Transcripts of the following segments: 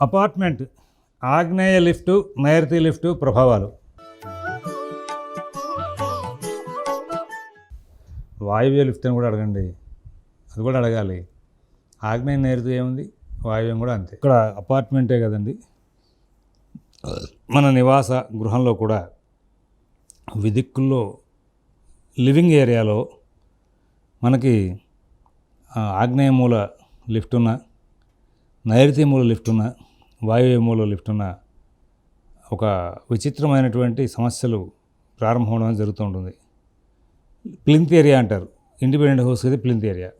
Apartment ఆగ్నేయ lift నైరుతి lift ప్రభావాలు. వాయువ్య లిఫ్ట్ అని కూడా అడగండి. అది కూడా అడగాలి. ఆగ్నేయ నైరుతి ఏముంది? వాయువ్యం కూడా అంతే. ఇక్కడ అపార్ట్మెంటే కదండి. మన నివాస గృహంలో కూడా విదిక్కుల్లో లివింగ్ ఏరియాలో మనకి ఆగ్నేయ మూల లిఫ్ట్ ఉన్న నైరుతి మూల లిఫ్ట్ ఉన్న వాయువ్య లిఫ్ట్ ఉన్న ఒక విచిత్రమైనటువంటి సమస్యలు ప్రారంభం జరుగుతూ ఉంటుంది. ప్లింత్ ఏరియా అంటారు. ఇండిపెండెంట్ హౌస్ అయితే ప్లింత్ ఏరియా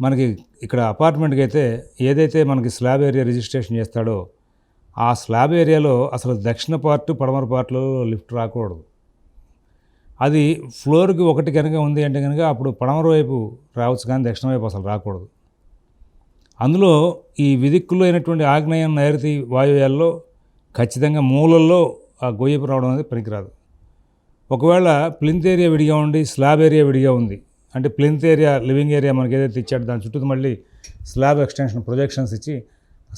మనకి ఇక్కడ అపార్ట్మెంట్కి అయితే ఏదైతే మనకి స్లాబ్ ఏరియా రిజిస్ట్రేషన్ చేస్తాడో ఆ స్లాబ్ ఏరియాలో అసలు దక్షిణ పార్ట్ పడమర పార్ట్లో లిఫ్ట్ రాకూడదు. అది ఫ్లోర్కి ఒకటి కనుక ఉంది అంటే కనుక అప్పుడు పడమర వైపు రావచ్చు కానీ దక్షిణ వైపు అసలు రాకూడదు. అందులో ఈ విదిక్కులు అయినటువంటి ఆగ్నేయం నైరుతి వాయువ్యాల్లో ఖచ్చితంగా మూలల్లో ఆ గొయ్యపు రావడం అనేది పనికిరాదు. ఒకవేళ ప్లింత్ ఏరియా విడిగా ఉండి స్లాబ్ ఏరియా విడిగా ఉంది అంటే ప్లింత్ ఏరియా లివింగ్ ఏరియా మనకి ఏదైతే ఇచ్చాడో దాని చుట్టూ మళ్ళీ స్లాబ్ ఎక్స్టెన్షన్ ప్రొజెక్షన్స్ ఇచ్చి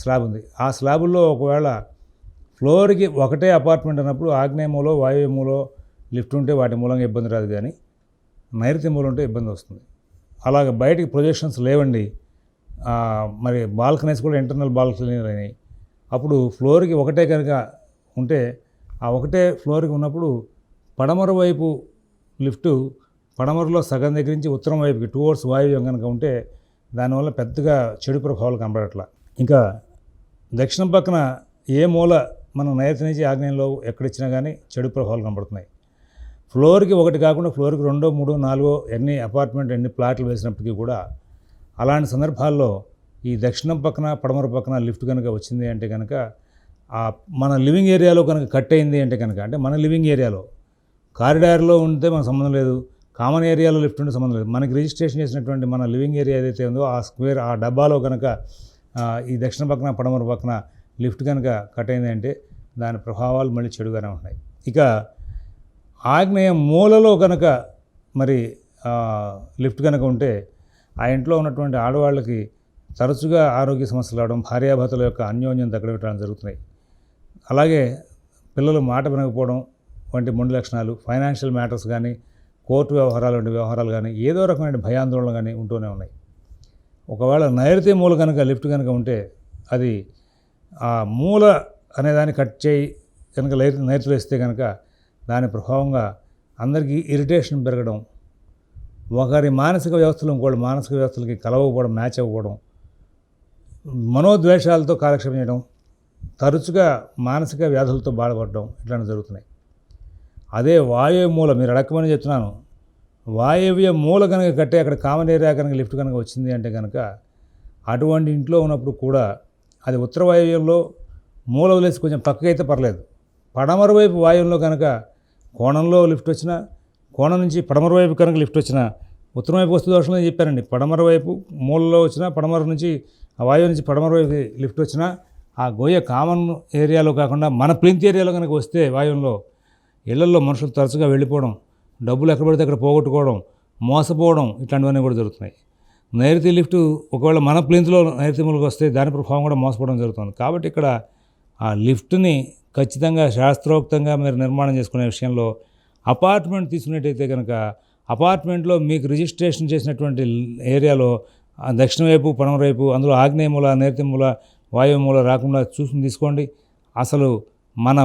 స్లాబ్ ఉంది. ఆ స్లాబుల్లో ఒకవేళ ఫ్లోర్కి ఒకటే అపార్ట్మెంట్ అన్నప్పుడు ఆగ్నేయ మూలో వాయువ్య మూలో లిఫ్ట్ ఉంటే వాటి మూలంగా ఇబ్బంది రాదు కానీ నైరుతి మూలం ఉంటే ఇబ్బంది వస్తుంది. అలాగ బయటికి ప్రొజెక్షన్స్ లేవండి మరి బాల్కనీస్ కూడా ఇంటర్నల్ బాల్కనీ అయినాయి. అప్పుడు ఫ్లోర్కి ఒకటే కనుక ఉంటే ఆ ఒకటే ఫ్లోర్కి ఉన్నప్పుడు పడమర వైపు లిఫ్ట్ పడమరలో సగం దగ్గర నుంచి ఉత్తరం వైపుకి టువర్డ్స్ వాయువ్యం కనుక ఉంటే దానివల్ల పెద్దగా చెడు ప్రభావాలు కనబడట్లా. ఇంకా దక్షిణం పక్కన ఏ మూల మనం నైరుతి నుంచి ఆగ్నేయంలో ఎక్కడిచ్చినా కానీ చెడు ప్రభావాలు కనబడుతున్నాయి. ఫ్లోర్కి ఒకటి కాకుండా ఫ్లోర్కి రెండో మూడో నాలుగో ఎన్ని అపార్ట్మెంట్ ఎన్ని ప్లాట్లు వేసినప్పటికీ కూడా అలాంటి సందర్భాల్లో ఈ దక్షిణం పక్కన పడమర పక్కన లిఫ్ట్ కనుక వచ్చింది అంటే కనుక ఆ మన లివింగ్ ఏరియాలో కనుక కట్ అయింది అంటే కనుక అంటే మన లివింగ్ ఏరియాలో కారిడార్లో ఉంటే మనకు సంబంధం లేదు కామన్ ఏరియాలో లిఫ్ట్ ఉంటే సంబంధం లేదు. మనకి రిజిస్ట్రేషన్ చేసినటువంటి మన లివింగ్ ఏరియా ఏదైతే ఉందో ఆ స్క్వేర్ ఆ డబ్బాలో కనుక ఈ దక్షిణ పక్కన పడమర పక్కన లిఫ్ట్ కనుక కట్ అయింది అంటే దాని ప్రభావాలు మళ్ళీ చెడుగానే ఉన్నాయి. ఇక ఆగ్నేయ మూలలో కనుక మరి లిఫ్ట్ కనుక ఉంటే ఆ ఇంట్లో ఉన్నటువంటి ఆడవాళ్ళకి తరచుగా ఆరోగ్య సమస్యలు రావడం భార్యాభర్తల యొక్క అన్యోన్యం తగ్గడం జరుగుతున్నాయి. అలాగే పిల్లలు మాట వినకపోవడం వంటి మొండి లక్షణాలు ఫైనాన్షియల్ మ్యాటర్స్ కానీ కోర్టు వ్యవహారాలు వంటి వ్యవహారాలు కానీ ఏదో రకమైన భయాందోళన కానీ ఉంటూనే ఉన్నాయి. ఒకవేళ నైరుతి మూల కనుక లిఫ్ట్ కనుక ఉంటే అది ఆ మూల అనేదాన్ని కట్ చేయి కనుక లైట్ నైరుతిలో ఇస్తే కనుక దాని ప్రభావంగా అందరికీ ఇరిటేషన్ పెరగడం ఒకరి మానసిక వ్యవస్థలు ఇంకోటి మానసిక వ్యవస్థలకి కలవకపోవడం మ్యాచ్ అవ్వకపోవడం మనోద్వేషాలతో కాలక్షేపం చేయడం తరచుగా మానసిక వ్యాధులతో బాధపడడం ఇట్లాంటివి జరుగుతున్నాయి. అదే వాయువ్య మూల మీరు అడగమని చెప్తున్నాను. వాయువ్య మూల కనుక కట్టే అక్కడ కామన్ ఏరియా కనుక లిఫ్ట్ కనుక వచ్చింది అంటే కనుక అటువంటి ఇంట్లో ఉన్నప్పుడు కూడా అది ఉత్తర వాయువ్యంలో మూల వదిలేసి కొంచెం పక్కకైతే పర్లేదు. పడమర వైపు వాయువులో కనుక కోణంలో లిఫ్ట్ వచ్చినా కోణం నుంచి పడమర వైపు కనుక లిఫ్ట్ వచ్చినా ఉత్తరం వైపు వస్తు దోషం అని చెప్పారండి. పడమర వైపు మూలలో వచ్చిన పడమర నుంచి ఆ వాయువు నుంచి పడమర వైపు లిఫ్ట్ వచ్చినా ఆ గోయ కామన్ ఏరియాలో కాకుండా మన ప్లింత్ ఏరియాలో కనుక వస్తే వాయువులో ఇళ్ళలో మనుషులు తరచుగా వెళ్ళిపోవడం డబ్బులు ఎక్కడ పడితే అక్కడ పోగొట్టుకోవడం మోసపోవడం ఇట్లాంటివన్నీ కూడా జరుగుతున్నాయి. నైరుతి లిఫ్ట్ ఒకవేళ మన ప్లింత్లో నైరుతి మూలకు వస్తే దాని ప్రభావం కూడా మోసపోవడం జరుగుతుంది. కాబట్టి ఇక్కడ ఆ లిఫ్ట్ని ఖచ్చితంగా శాస్త్రోక్తంగా మీరు నిర్మాణం చేసుకునే విషయంలో అపార్ట్మెంట్ తీసుకున్నట్టయితే కనుక అపార్ట్మెంట్లో మీకు రిజిస్ట్రేషన్ చేసినటువంటి ఏరియాలో దక్షిణ వైపు పడమర వైపు అందులో ఆగ్నేయ మూల నైరుతి మూల వాయువు మూల రాకుండా చూసుకుని తీసుకోండి. అసలు మన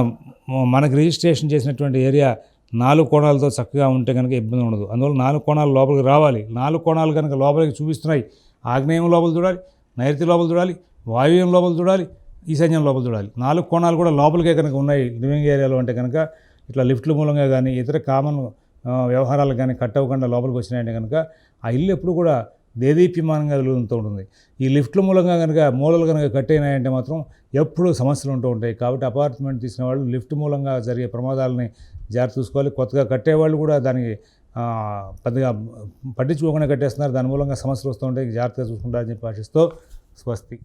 మనకి రిజిస్ట్రేషన్ చేసినటువంటి ఏరియా నాలుగు కోణాలతో చక్కగా ఉంటే కనుక ఇబ్బంది ఉండదు. అందువల్ల నాలుగు కోణాలు లోపలికి రావాలి. నాలుగు కోణాలు కనుక లోపలికి చూపిస్తున్నాయి. ఆగ్నేయం లోపల చూడాలి నైరుతి లోపల చూడాలి వాయువ్యం లోపల చూడాలి ఈశాన్యం లోపల చూడాలి. నాలుగు కోణాలు కూడా లోపలికే కనుక ఉన్నాయి లివింగ్ ఏరియాలో అంటే కనుక ఇట్లా లిఫ్ట్ల మూలంగా కానీ ఇతర కామన్ వ్యవహారాలు కానీ కట్ అవ్వకుండా లోపలికి వచ్చినాయంటే కనుక ఆ ఇల్లు ఎప్పుడు కూడా దేదీప్యమానంగా వెలుగుతూ ఉంటుంది. ఈ లిఫ్ట్ల మూలంగా కనుక మూలలు కనుక కట్ అయినాయంటే మాత్రం ఎప్పుడూ సమస్యలు ఉంటూ ఉంటాయి. కాబట్టి అపార్ట్మెంట్ తీసిన వాళ్ళు లిఫ్ట్ మూలంగా జరిగే ప్రమాదాలని జాగ్రత్త చూసుకోవాలి. కొత్తగా కట్టేవాళ్ళు కూడా దానికి పెద్దగా పట్టించుకోకుండా కట్టేస్తున్నారు. దాని మూలంగా సమస్యలు వస్తూ ఉంటాయి. జాగ్రత్తగా చూసుకుంటారని చెప్పి ఆశిస్తూ స్వస్తి.